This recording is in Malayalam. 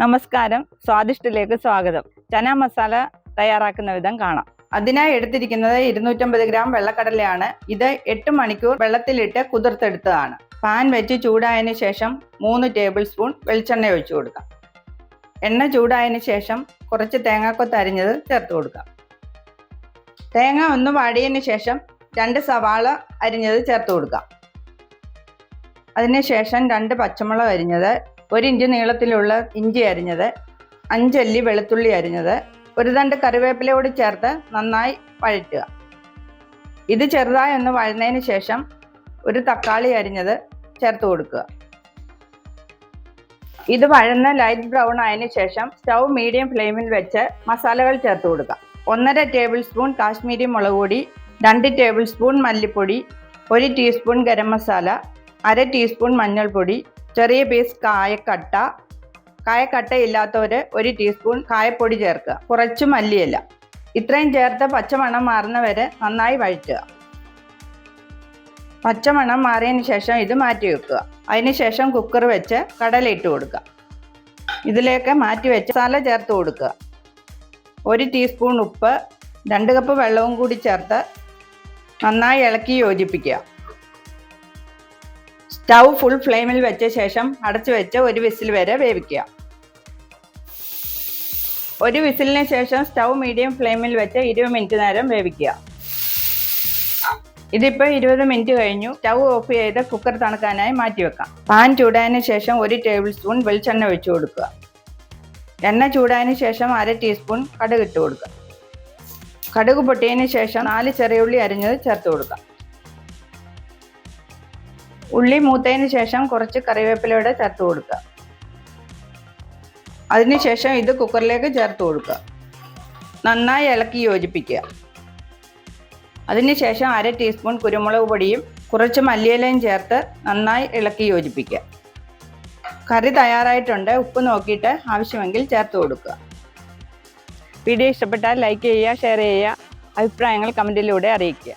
നമസ്കാരം. സ്വാദിഷ്ടിലേക്ക് സ്വാഗതം. ചന മസാല തയ്യാറാക്കുന്ന വിധം കാണാം. അതിനായി എടുത്തിരിക്കുന്നത് ഇരുന്നൂറ്റമ്പത് ഗ്രാം വെള്ളക്കടലയാണ്. ഇത് എട്ട് മണിക്കൂർ വെള്ളത്തിലിട്ട് കുതിർത്തെടുത്തതാണ്. പാൻ വെച്ച് ചൂടായതിന് ശേഷം മൂന്ന് ടേബിൾ സ്പൂൺ വെളിച്ചെണ്ണ ഒഴിച്ചു കൊടുക്കാം. എണ്ണ ചൂടായതിന് ശേഷം കുറച്ച് തേങ്ങാക്കൊത്ത് അരിഞ്ഞത് ചേർത്ത് കൊടുക്കാം. തേങ്ങ ഒന്ന് വാടിയതിന് ശേഷം രണ്ട് സവാള അരിഞ്ഞത് ചേർത്ത് കൊടുക്കാം. അതിനുശേഷം രണ്ട് പച്ചമുളക് അരിഞ്ഞത് ഒരു ഇഞ്ച് നീളത്തിലുള്ള ഇഞ്ചി അരിഞ്ഞത് അഞ്ചല്ലി വെളുത്തുള്ളി അരിഞ്ഞത് ഒരു തണ്ട് കറിവേപ്പില കൂടി ചേർത്ത് നന്നായി വഴറ്റുക. ഇത് ചെറുതായി ഒന്ന് വഴന്നതിന് ശേഷം ഒരു തക്കാളി അരിഞ്ഞത് ചേർത്ത് കൊടുക്കുക. ഇത് വഴന്ന് ലൈറ്റ് ബ്രൗൺ ആയതിനു ശേഷം സ്റ്റൗ മീഡിയം ഫ്ലെയിമിൽ വെച്ച് മസാലകൾ ചേർത്ത് കൊടുക്കുക. ഒന്നര ടേബിൾ സ്പൂൺ കാശ്മീരി മുളക് പൊടി രണ്ട് ടേബിൾ സ്പൂൺ മല്ലിപ്പൊടി ഒരു ടീസ്പൂൺ ഗരം മസാല അര ടീസ്പൂൺ മഞ്ഞൾപ്പൊടി ചെറിയ പീസ് കായക്കട്ട. കായക്കട്ട ഇല്ലാത്തവർ ഒരു ടീസ്പൂൺ കായപ്പൊടി ചേർക്കുക. കുറച്ച് മല്ലിയില. ഇത്രയും ചേർത്ത് പച്ചമണം മാറുന്ന വരെ നന്നായി വഴറ്റുക. പച്ചമണം മാറിയതിന് ശേഷം ഇത് മാറ്റി വെക്കുക. അതിന് ശേഷം കുക്കർ വെച്ച് കടല ഇട്ട് കൊടുക്കുക. ഇതിലേക്ക് മാറ്റി വെച്ച് മസാല ചേർത്ത് കൊടുക്കുക. ഒരു ടീസ്പൂൺ ഉപ്പ് രണ്ട് കപ്പ് വെള്ളവും കൂടി ചേർത്ത് നന്നായി ഇളക്കി യോജിപ്പിക്കുക. സ്റ്റൗ ഫുൾ ഫ്ലെയിമിൽ വെച്ച ശേഷം അടച്ചു വെച്ച് ഒരു വിസിൽ വരെ വേവിക്കുക. ഒരു വിസിലിന് ശേഷം സ്റ്റൗ മീഡിയം ഫ്ലെയിമിൽ വെച്ച് ഇരുപത് മിനിറ്റ് നേരം വേവിക്കുക. ഇതിപ്പോൾ ഇരുപത് മിനിറ്റ് കഴിഞ്ഞു. സ്റ്റൗ ഓഫ് ചെയ്ത് കുക്കർ തണുക്കാനായി മാറ്റി വെക്കാം. പാൻ ചൂടായതിന് ശേഷം ഒരു ടേബിൾ സ്പൂൺ വെളിച്ചെണ്ണ ഒഴിച്ചു കൊടുക്കുക. എണ്ണ ചൂടായതിന് ശേഷം അര ടീസ്പൂൺ കടുക് ഇട്ട് കൊടുക്കുക. കടുക് പൊട്ടിയതിന് ശേഷം നാല് ചെറിയുള്ളി അരിഞ്ഞത് ചേർത്ത് കൊടുക്കാം ഉള്ളി മൂത്തതിന് ശേഷം കുറച്ച് കറിവേപ്പിലയുടെ ചേർത്ത് കൊടുക്കുക. അതിനുശേഷം ഇത് കുക്കറിലേക്ക് ചേർത്ത് കൊടുക്കുക. നന്നായി ഇളക്കി യോജിപ്പിക്കുക. അതിനുശേഷം അര ടീസ്പൂൺ കുരുമുളക് പൊടിയും കുറച്ച് മല്ലിയിലയും ചേർത്ത് നന്നായി ഇളക്കി യോജിപ്പിക്കുക. കറി തയ്യാറായിട്ടുണ്ട്. ഉപ്പ് നോക്കിയിട്ട് ആവശ്യമെങ്കിൽ ചേർത്ത് കൊടുക്കുക. വീഡിയോ ഇഷ്ടപ്പെട്ടാൽ ലൈക്ക് ചെയ്യുക ഷെയർ ചെയ്യുക അഭിപ്രായങ്ങൾ കമന്റിലൂടെ അറിയിക്കുക.